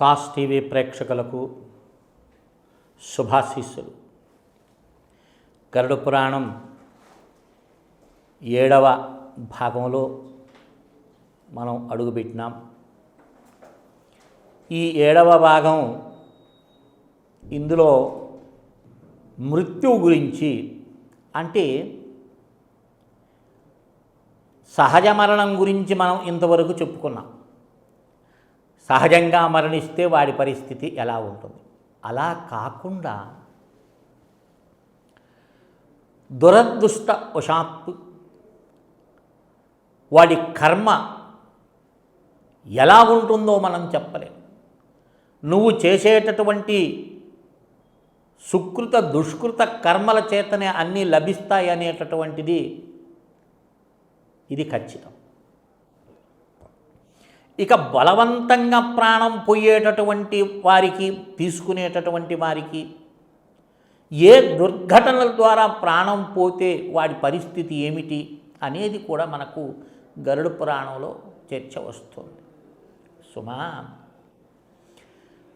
Sauce TV ప్రేక్షకులకు శుభాశీస్సులు. గరుడ పురాణం ఏడవ భాగంలో మనం అడుగుపెట్టినాం. ఈ ఏడవ భాగం ఇందులో మృత్యువు గురించి అంటే సహజ మరణం గురించి మనం ఇంతవరకు చెప్పుకున్నాం. సహజంగా మరణిస్తే వాడి పరిస్థితి ఎలా ఉంటుంది? అలా కాకుండా దురదృష్ట వశాత్తు వాడి కర్మ ఎలా ఉంటుందో మనం చెప్పలేం. నువ్వు చేసేటటువంటి సుకృత దుష్కృత కర్మల చేతనే అన్నీ లభిస్తాయి అనేటటువంటిది ఇది ఖచ్చితం. ఇక బలవంతంగా ప్రాణం పోయేటటువంటి వారికి తీసుకునేటటువంటి వారికి ఏ దుర్ఘటనల ద్వారా ప్రాణం పోతే వాడి పరిస్థితి ఏమిటి అనేది కూడా మనకు గరుడ పురాణంలో చర్చ వస్తుంది. సుమా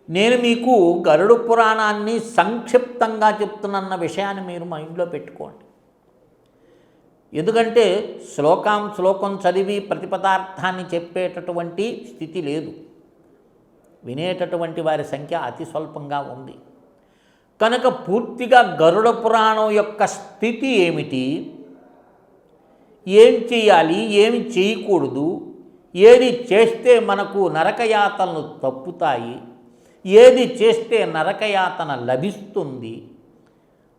నేను మీకు గరుడ పురాణాన్ని సంక్షిప్తంగా చెప్తున్న విషయాన్ని మీరు మైండ్లో పెట్టుకోండి. ఎందుకంటే శ్లోకం శ్లోకం చదివి ప్రతిపదార్థాన్ని చెప్పేటటువంటి స్థితి లేదు. వినేటటువంటి వారి సంఖ్య అతి స్వల్పంగా ఉంది. కనుక పూర్తిగా గరుడ పురాణం యొక్క స్థితి ఏమిటి? ఏం చేయాలి? ఏమి చేయకూడదు? ఏది చేస్తే మనకు నరకయాతలను తప్పుతాయి? ఏది చేస్తే నరకయాతన లభిస్తుంది?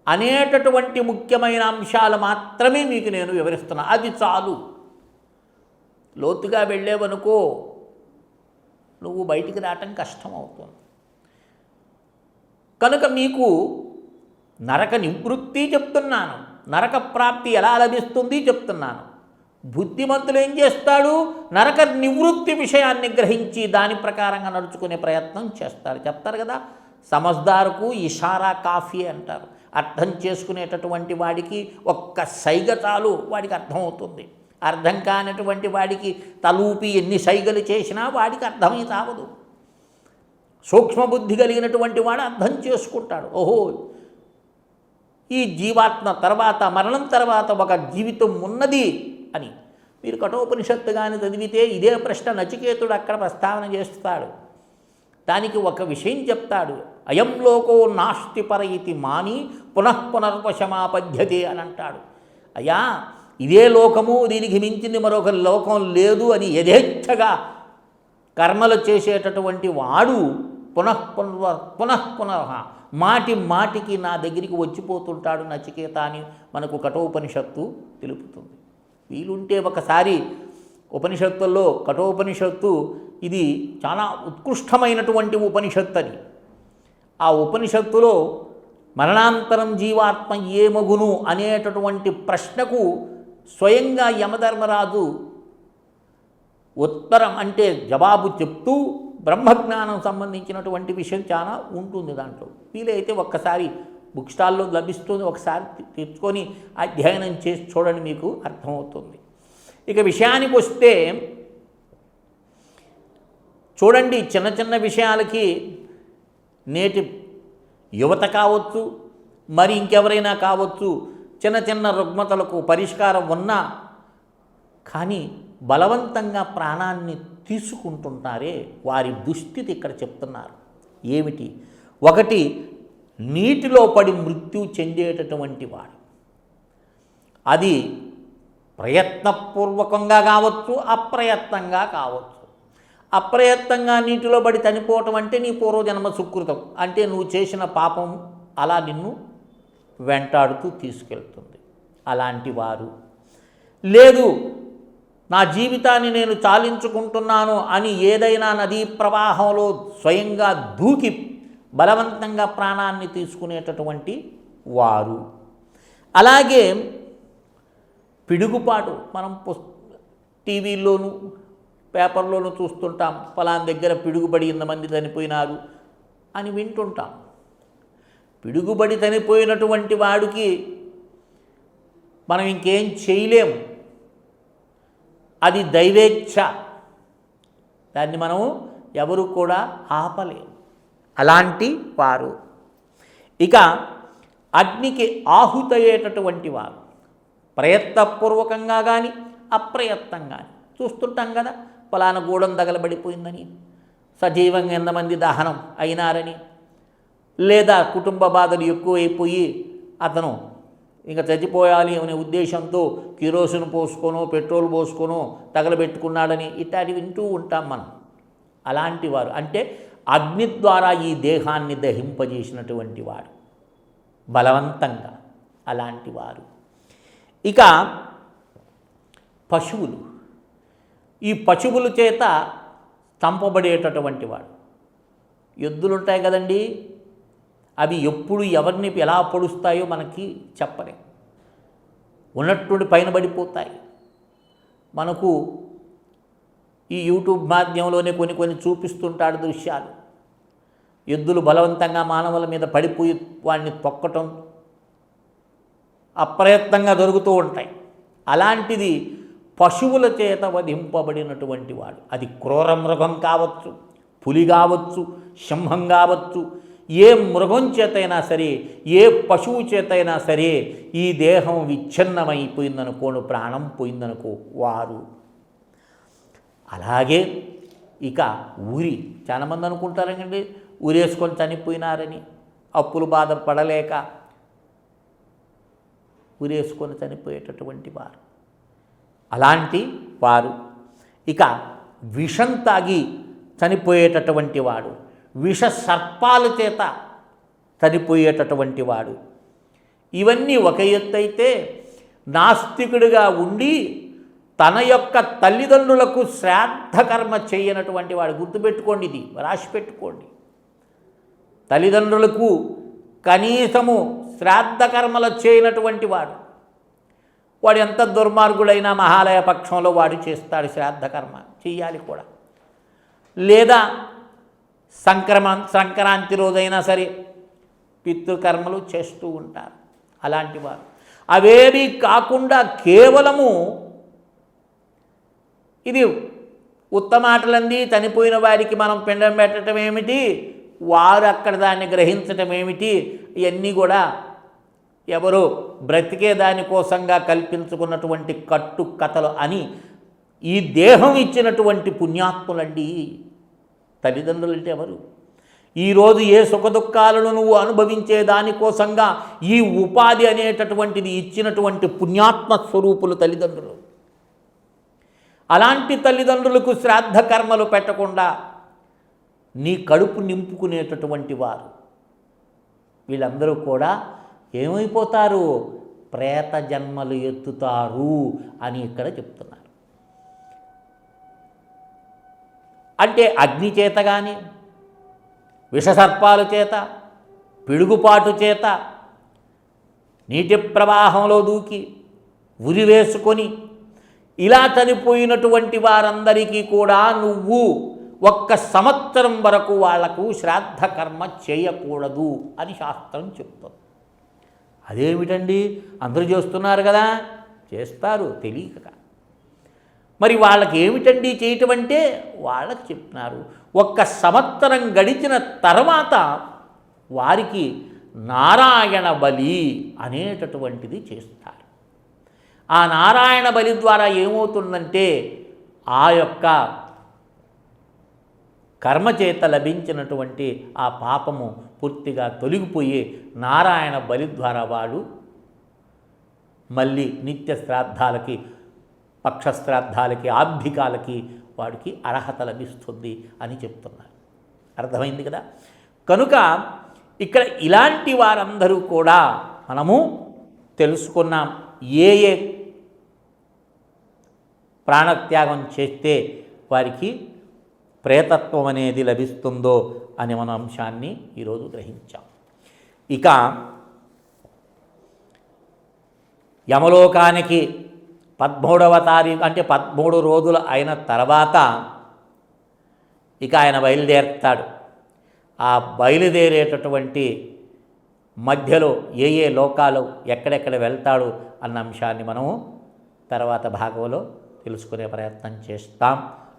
అనేటటువంటి ముఖ్యమైన అంశాలు మాత్రమే మీకు నేను వివరిస్తున్నా. అది చాలు. లోతుగా వెళ్ళేవనుకో నువ్వు బయటికి రావటం కష్టం అవుతుంది కనుక మీకు నరక నివృత్తి చెప్తున్నాను. నరక ప్రాప్తి ఎలా లభిస్తుంది చెప్తున్నాను. బుద్ధిమంతులు ఏం చేస్తాడు? నరక నివృత్తి విషయాన్ని గ్రహించి దాని ప్రకారంగా నడుచుకునే ప్రయత్నం చేస్తాడు. చెప్తారు కదా సమజ్దారుకు ఇషారా కాఫీ అంటారు. అర్థం చేసుకునేటటువంటి వాడికి ఒక్క సైగ చాలు వాడికి అర్థమవుతుంది. అర్థం కానటువంటి వాడికి తలూపి ఎన్ని సైగలు చేసినా వాడికి అర్థమై తావదు సూక్ష్మబుద్ధి కలిగినటువంటి వాడు అర్థం చేసుకుంటాడు. ఓహో! ఈ జీవాత్మ తర్వాత మరణం తర్వాత ఒక జీవితం ఉన్నది అని. మీరు కఠోపనిషత్తు కానీ చదివితే ఇదే ప్రశ్న నచికేతుడు అక్కడ ప్రస్తావన చేస్తాడు. దానికి ఒక విషయం చెప్తాడు. అయం లోకో నాస్తి పరయితి మాని పునఃపునర్వశమాపద్యతే అని అంటాడు. అయ్యా ఇదే లోకము దీనికి మించింది మరొక లోకం లేదు అని యథేచ్ఛగా కర్మలు చేసేటటువంటి వాడు పునః పునర్వ మాటి మాటికి నా దగ్గరికి వచ్చిపోతుంటాడు నచికేత అని మనకు కఠోపనిషత్తు తెలుపుతుంది. వీలుంటే ఒకసారి ఉపనిషత్తుల్లో కఠోపనిషత్తు ఇది చాలా ఉత్కృష్టమైనటువంటి ఉపనిషత్తు అని ఆ ఉపనిషత్తులో మరణాంతరం జీవాత్మ ఏమగును అనేటటువంటి ప్రశ్నకు స్వయంగా యమధర్మరాజు ఉత్తరం అంటే జవాబు చెప్తూ బ్రహ్మజ్ఞానం సంబంధించినటువంటి విషయం చాలా ఉంటుంది దాంట్లో. వీలైతే ఒక్కసారి బుక్ స్టాల్లో లభిస్తుంది ఒకసారి తెచ్చుకొని అధ్యయనం చేసి చూడండి మీకు అర్థమవుతుంది. ఇక విషయానికి వస్తే చూడండి చిన్న చిన్న విషయాలకి నేటి యువత కావచ్చు మరి ఇంకెవరైనా కావచ్చు చిన్న చిన్న రుగ్మతలకు పరిష్కారం ఉన్నా కానీ బలవంతంగా ప్రాణాన్ని తీసుకుంటుంటారే వారి దుస్థితి ఇక్కడ చెప్తున్నారు. ఏమిటి? ఒకటి నీటిలో పడి మృత్యు చెందేటటువంటి వాడు. అది ప్రయత్నపూర్వకంగా కావచ్చు అప్రయత్నంగా కావచ్చు. అప్రయత్నంగా నీటిలో పడి చనిపోవటం అంటే నీ పూర్వజన్మ సుకృతం. అంటే నువ్వు చేసిన పాపం అలా నిన్ను వెంటాడుతూ తీసుకెళ్తుంది. అలాంటి వారు. లేదు నా జీవితాన్ని నేను చాలించుకుంటున్నాను అని ఏదైనా నదీ ప్రవాహంలో స్వయంగా దూకి బలవంతంగా ప్రాణాన్ని తీసుకునేటటువంటి వారు. అలాగే పిడుగుపాటు మనం పుస్ టీవీలోనూ పేపర్లోనూ చూస్తుంటాం ఫలాని దగ్గర పిడుగుబడి ఇంతమంది చనిపోయినారు అని వింటుంటాం. పిడుగుబడి చనిపోయినటువంటి వాడికి మనం ఇంకేం చేయలేము అది దైవేచ్ఛ. దాన్ని మనము ఎవరు కూడా ఆపలేము అలాంటి వారు. ఇక అగ్నికి ఆహుతయ్యేటటువంటి వారు. ప్రయత్నపూర్వకంగా కానీ అప్రయత్నంగా చూస్తుంటాం కదా. ఫలానా గూడం తగలబడిపోయిందని. సజీవంగా ఎంతమంది దహనం అయినారని. లేదా కుటుంబ బాధలు ఎక్కువైపోయి అతను ఇంకా చచ్చిపోయాలి అనే ఉద్దేశంతో కిరోసిన్ పోసుకోనో పెట్రోల్ పోసుకోనో తగలబెట్టుకున్నాడని ఇట్లాంటి వింటూ ఉంటాం మనం. అలాంటి వారు. అంటే అగ్ని ద్వారా ఈ దేహాన్ని దహింపజేసినటువంటి వాడు. బలవంతంగా అలాంటి వారు. ఇక పశువులు. ఈ పశువుల చేత చంపబడేటటువంటి వాడు. ఎద్దులు ఉంటాయి కదండి. అవి ఎప్పుడు ఎవరిని ఎలా పొడుస్తాయో మనకి చెప్పలేం. ఉన్నట్టుండి పైన పడిపోతాయి. మనకు ఈ యూట్యూబ్ మాధ్యమంలోనే కొన్ని కొన్ని చూపిస్తుంటాడు దృశ్యాలు. ఎద్దులు బలవంతంగా మానవుల మీద పడిపోయి వాడిని తొక్కటం అప్రయత్నంగా దొరుకుతూ ఉంటాయి. అలాంటిది పశువుల చేత వధింపబడినటువంటి వాడు. అది క్రూర మృగం కావచ్చు పులి కావచ్చు సింహం కావచ్చు ఏ మృగం చేతైనా సరే ఏ పశువు చేతైనా సరే ఈ దేహం విచ్ఛిన్నమైపోయిందనుకోను ప్రాణం పోయిందనుకో వారు. అలాగే ఇక ఊరి చాలామంది అనుకుంటారండి ఊరేసుకొని చనిపోయినారని అప్పులు బాధ పడలేక ఊరేసుకొని చనిపోయేటటువంటి వారు. అలాంటి వారు. ఇక విషం తాగి చనిపోయేటటువంటి వాడు విష సర్పాల చేత చనిపోయేటటువంటి వాడు. ఇవన్నీ ఒక ఎత్తు అయితే నాస్తికుడిగా ఉండి తన యొక్క తల్లిదండ్రులకు శ్రాద్ధకర్మ చేయనటువంటి వాడు. గుర్తుపెట్టుకోండి ఇది రాసి పెట్టుకోండి. తల్లిదండ్రులకు కనీసము శ్రాద్ధకర్మలు చేయనటువంటి వాడు. వాడు ఎంత దుర్మార్గుడైనా మహాలయ పక్షంలో వాడు చేస్తాడు శ్రాద్ధకర్మ. చెయ్యాలి కూడా. లేదా సంక్రమ సంక్రాంతి రోజైనా సరే పితృకర్మలు చేస్తూ ఉంటారు. అలాంటి వారు. అవేవి కాకుండా కేవలము ఇది ఉత్తమాటలంది చనిపోయిన వారికి మనం పిండం పెట్టడం ఏమిటి? వారు అక్కడ దాన్ని గ్రహించటం ఏమిటి? ఇవన్నీ కూడా ఎవరో బ్రతికే దానికోసంగా కల్పించుకున్నటువంటి కట్టు కథలు అని ఈ దేహం ఇచ్చినటువంటి పుణ్యాత్ములండి. తల్లిదండ్రులు అంటే ఎవరు? ఈరోజు ఏ సుఖదుఖాలను నువ్వు అనుభవించే దానికోసంగా ఈ ఉపాధి అనేటటువంటిది ఇచ్చినటువంటి పుణ్యాత్మ స్వరూపులు తల్లిదండ్రులు. అలాంటి తల్లిదండ్రులకు శ్రాద్ధ కర్మలు పెట్టకుండా నీ కడుపు నింపుకునేటటువంటి వారు. వీళ్ళందరూ కూడా ఏమైపోతారు? ప్రేత జన్మలు ఎత్తుతారు అని ఇక్కడ చెప్తున్నారు. అంటే అగ్ని చేత కానీ విషసర్పాల చేత పిడుగుపాటు చేత నీటి ప్రవాహంలో దూకి ఉరి వేసుకొని ఇలా చనిపోయినటువంటి వారందరికీ కూడా నువ్వు ఒక్క సంవత్సరం వరకు వాళ్ళకు శ్రాద్ధ కర్మ చేయకూడదు అని శాస్త్రం చెప్తుంది. అదేమిటండి? అందరూ చేస్తున్నారు కదా? చేస్తారు తెలియక. మరి వాళ్ళకి ఏమిటండి చేయటం అంటే వాళ్ళకి చెప్తున్నారు. ఒక్క సంవత్సరం గడిచిన తర్వాత వారికి నారాయణ బలి అనేటటువంటిది చేస్తారు. ఆ నారాయణ బలి ద్వారా ఏమవుతుందంటే ఆ యొక్క కర్మచేత లభించినటువంటి ఆ పాపము పూర్తిగా తొలగిపోయి నారాయణ బలి ద్వారా వాడు మళ్ళీ నిత్య శ్రాద్ధాలకి పక్షశ్రాద్ధాలకి ఆబ్ధికాలకి వాడికి అర్హత లభిస్తుంది అని చెప్తున్నారు. అర్థమైంది కదా? కనుక ఇక్కడ ఇలాంటి వారందరూ కూడా మనము తెలుసుకున్నాం ఏ ఏ ప్రాణత్యాగం చేస్తే వారికి ప్రేతత్వం అనేది లభిస్తుందో అనే మన అంశాన్ని ఈరోజు గ్రహించాం. ఇక యమలోకానికి పదమూడవ తారీఖు అంటే పదమూడు రోజులు అయిన తర్వాత ఇక ఆయన బయలుదేరుతాడు. ఆ బయలుదేరేటటువంటి మధ్యలో ఏ ఏ లోకాలు ఎక్కడెక్కడ వెళ్తాడు అన్న అంశాన్ని మనము తర్వాత భాగంలో తెలుసుకునే ప్రయత్నం చేస్తాం.